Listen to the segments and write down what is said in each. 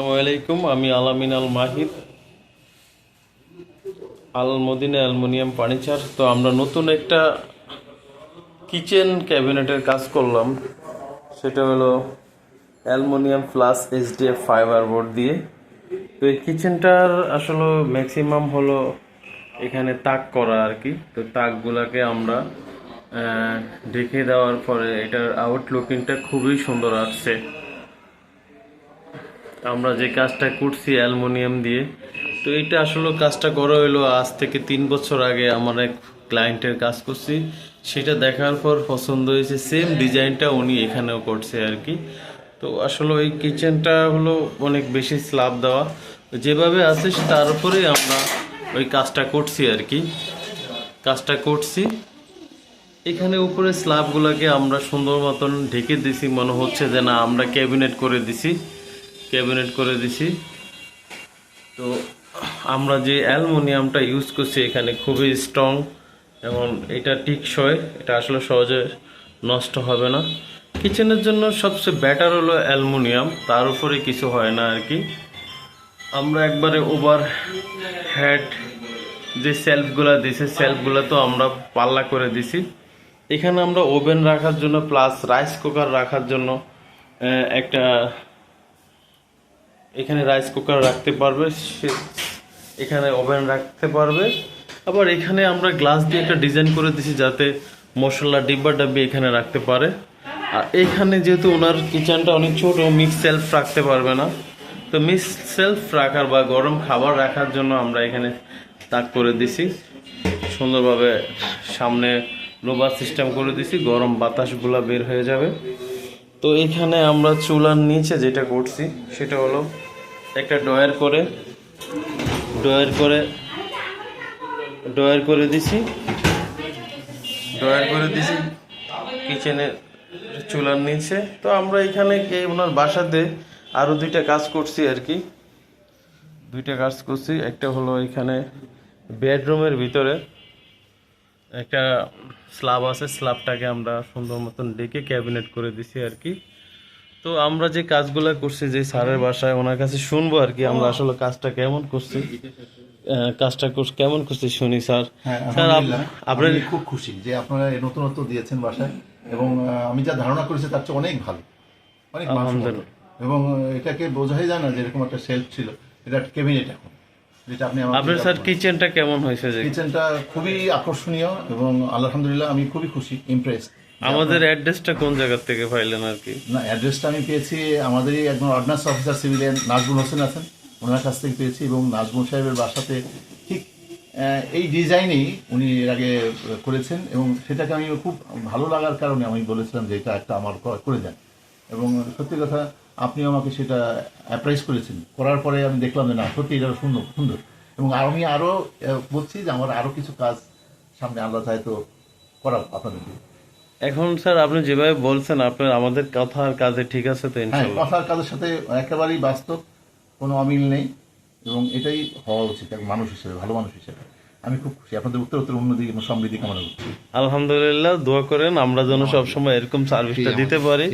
আসসালামু আলাইকুম, আমি আলামিন আল মাহির আল মদিনা অ্যালুমিনিয়াম ফার্নিচার। তো আমরা নতুন একটা কিচেন ক্যাবিনেটের কাজ করলাম। সেটা হলো aluminium plus HDF fibre board দিয়ে। তো এই কিচেনটার আসলে ম্যাক্সিমাম হলো এখানে তাক করা আর কি। তো তাকগুলাকে আমরা ঢেকে দেওয়ার পরে এটার আউটলুকিংটা খুবই সুন্দর আসছে। আমরা যে কাজটা করছি অ্যালুমিনিয়াম দিয়ে, তো এটা আসলে কাজটা করা হলো আজ থেকে তিন বছর আগে আমার এক ক্লায়েন্টের কাজ করছি। সেটা দেখার পর পছন্দ হয়েছে সেম ডিজাইনটা উনি এখানেও করছে আর কি। তো আসলে ওই কিচেনটা হলো অনেক বেশি স্ল্যাব দেওয়া। যেভাবে আছে তার আমরা ওই কাজটা করছি আর কি। কাজটা করছি। এখানে উপরে স্ল্যাবগুলোকে আমরা সুন্দর মতন ঢেকে দিছি, মনে হচ্ছে যে না, আমরা ক্যাবিনেট করে দিছি। ক্যাবিনেট করে দিছি। তো আমরা যে অ্যালুমিনিয়ামটা ইউজ করছি এখানে খুবই স্ট্রং এবং এটা টিকসই, এটা আসলে সহজে নষ্ট হবে না। কিচেনের জন্য সবচেয়ে বেটার হলো অ্যালুমিনিয়াম, তার উপরে কিছু হয় না আর কি। আমরা একবারে ওভার হেড যে সেলফগুলো দিছি, সেলফগুলো তো আমরা পাল্লা করে দিছি। এখানে আমরা ওভেন রাখার জন্য প্লাস রাইস কুকার রাখার জন্য একটা এখানে রাইস কুকার রাখতে পারবে, সে- এখানে ওভেন রাখতে পারবে। আবার এখানে আমরা গ্লাস দিয়ে একটা ডিজাইন করে দিছি যাতে মশলা ডিব্বা ডাব্বি এখানে রাখতে পারে। আর এখানে যেহেতু ওনার কিচেনটা অনেক ছোট মিক্স সেলফ রাখতে পারবে না। তো মিক্স সেলফ রাখার বা গরম খাবার রাখার জন্য আমরা এখানে তাক করে দিছি সুন্দরভাবে সামনে লোবার সিস্টেম করে দিছি গরম বাতাসগুলো বের হয়ে যাবে। তো এখানে আমরা চুলার নিচে যেটা করছি, সেটা হলো একটা ডয়ার করে ডয়ার করে ডয়ার করে দিছি। ডয়ার করে দিছি কিচেনের চুলার নিচে। তো আমরা এখানে ওনার বাসাতে আরও দুইটা কাজ করছি আর কি। দুইটা কাজ করছি, একটা হলো এখানে বেডরুমের ভিতরে। একটা স্ল্যাব আছে স্ল্যাবটাকে আমরা সুন্দর মতন ডেকে ক্যাবিনেট করে দিছি আর কি। তো আমরা যে কাজগুলো করছি যে স্যারের বাসায় ওনার কাছে শুনব আর কি আমরা আসলে কাজটা কেমন করছি। কাজটা কেমন করছি শুনি স্যার। হ্যাঁ স্যার আপ- আপনার খুব খুশি যে আপনারা এই নতুনত্ব দিয়েছেন বাসায় এবং আমি যা ধারণা করেছি তার চেয়ে অনেক ভালো অনেক। এবং এটাকে বোঝাই যায় না যে এরকম একটা সেলফ ছিল এটা একটা কেবিনেট এখন। যেটা আপনি আপনার স্যার কিচেনটা কেমন হয়েছে কিচেনটা খুবই আকর্ষণীয় এবং আলহামদুলিল্লাহ আমি খুবই খুশি ইমপ্রেস আমাদের অ্যাড্রেসটা কোন জায়গা থেকে পাইলেন আর কি? না অ্যাড্রেসটা আমি পেয়েছি আমাদেরই একজন ordnance officer civilian Nazmul Hossain আছেন ওনার কাছ থেকে পেয়েছি এবং নাজমুল সাহেবের বাসাতে ঠিক এই ডিজাইনেই উনি এর আগে করেছেন এবং সেটাকে আমি খুব ভালো লাগার কারণে আমি বলেছিলাম যে এটা একটা আমার করে দেন। এবং সত্যি কথা আপনি আমাকে সেটা অ্যাপ্রাইজ করেছেন। করার পরে আমি দেখলাম যে না সত্যি এটা সুন্দর সুন্দর। এবং আমি আরও বলছি যে আমার আরও কিছু কাজ সামনে আল্লাহ চায় তো করাবো আপনাদেরকে। এখন স্যার আপনি যেভাবে বলছেন আপনার আমাদের কথা আর কাজে ঠিক আছে তো হ্যাঁ কথার কাজের সাথে একেবারেই বাস্তব কোনো অমিল নেই। এবং এটাই হওয়া উচিত এক মানুষ হিসেবে ভালো মানুষ হিসেবে। আমি খুব খুশি। আপনাদের উত্তর উত্তর উন্নতি এবং সমৃদ্ধি কামনা করছি। আলহামদুলিল্লাহ দোয়া করেন আমরা যেন সবসময় এরকম সার্ভিসটা দিতে পারি।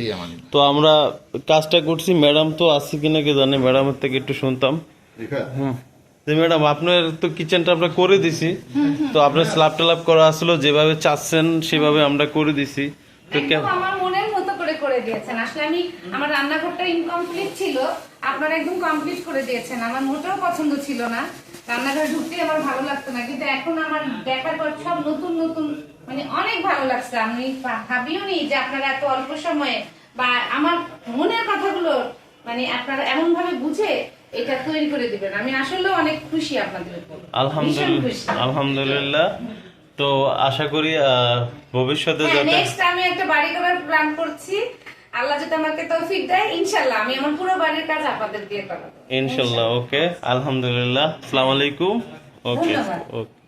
তো আমরা কাজটা করছি ম্যাডাম তো আছে কিনা কি জানে ম্যাডামের থেকে একটু শুনতাম। যে ম্যাডাম আপনার তো কিচেনটা আমরা করে দিছি। তো আপনার স্ল্যাব টালাপ করা আসলো যেভাবে চাচ্ছেন সেভাবে আমরা করে দিছি। তো কেমন? আমার মনের মতো করে করে দিয়েছেন। আসলে আমি আমার রান্নাঘরটা ইনকমপ্লিট ছিল আপনারা একদম কমপ্লিট করে দিয়েছেন। আমার মোটেও পছন্দ ছিল না। রান্নাঘরে ঢুকতেই আমার ভালো লাগতো না কিন্তু এখন আমার দেখার পর সব নতুন নতুন মানে অনেক ভালো লাগছে। আমি ভাবিও নি যে আপনারা এত অল্প সময়ে বা আমার মনের কথাগুলো মানে আপনারা এমন ভাবে বুঝে এটা তৈরি করে দিবেন। আমি আসলে অনেক খুশি আপনাদের আলহামদুলিল্লাহ আলহামদুলিল্লাহ। তো আশা করি ভবিষ্যতে হ্যাঁ নেক্সট আমি একটা বাড়ি করার প্ল্যান করছি। আল্লাহ যদি আমাকে তৌফিক দেয় ইনশাআল্লাহ আমি আমার পুরো বাড়ির কাজ আপনাদের দিয়ে করাবো। ইনশাল্লাহ ওকে। আলহামদুলিল্লাহ। আসসালামু আলাইকুম। ওকে ওকে।